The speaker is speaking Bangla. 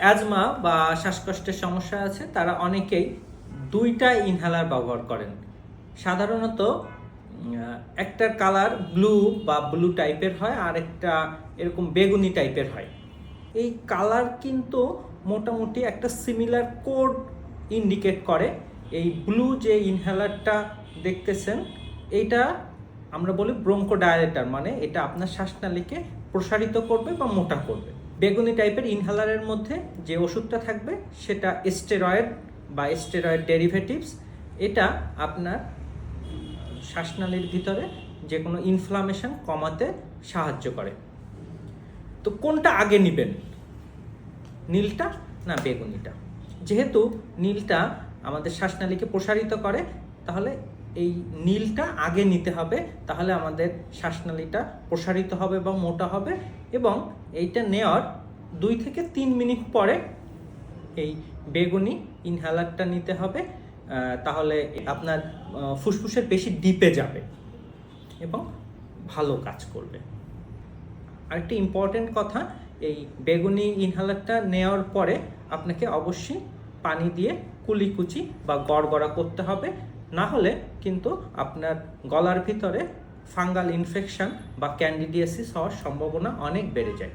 অ্যাজমা বা শ্বাসকষ্টের সমস্যা আছে, তারা অনেকেই দুইটা ইনহেলার ব্যবহার করেন। সাধারণত একটার কালার ব্লু বা ব্লু টাইপের হয়, আর একটা এরকম বেগুনি টাইপের হয়। এই কালার কিন্তু মোটামুটি একটা সিমিলার কোড ইন্ডিকেট করে। এই ব্লু যে ইনহেলারটা দেখতেছেন, এইটা আমরা বলি ব্রঙ্কো ডায়ালেটার মানে এটা আপনার শ্বাসনালীকে প্রসারিত করবে বা মোটা করবে। বেগুনি টাইপের ইনহেলারের মধ্যে যে ওষুধটা থাকবে, সেটা স্টেরয়েড বা স্টেরয়েড ডেরিভেটিভস এটা আপনার শ্বাসনালীর ভিতরে যে কোনো ইনফ্লামেশন কমাতে সাহায্য করে। তো কোনটা আগে নেবেন? নীলটা না বেগুনিটা? যেহেতু নীলটা আমাদের শ্বাসনালীকে প্রসারিত করে, তাহলে এই নীলটা আগে নিতে হবে, তাহলে আমাদের শ্বাসনালীটা প্রসারিত হবে বা মোটা হবে এবং এইটা নেওয়ার দুই থেকে তিন মিনিট পরে এই বেগুনি ইনহেলারটা নিতে হবে তাহলে আপনার ফুসফুসের বেশি ডিপে যাবে এবং ভালো কাজ করবে। আরেকটা ইম্পর্টেন্ট কথা, এই বেগুনি ইনহেলারটা নেওয়ার পরে আপনাকে অবশ্যই পানি দিয়ে কুলিকুচি বা গড়গড়া করতে হবে না হলে কিন্তু আপনার গলার ভিতরে ফাঙ্গাল ইনফেকশন বা ক্যান্ডিডিয়াসিস হওয়ার সম্ভাবনা অনেক বেড়ে যায়।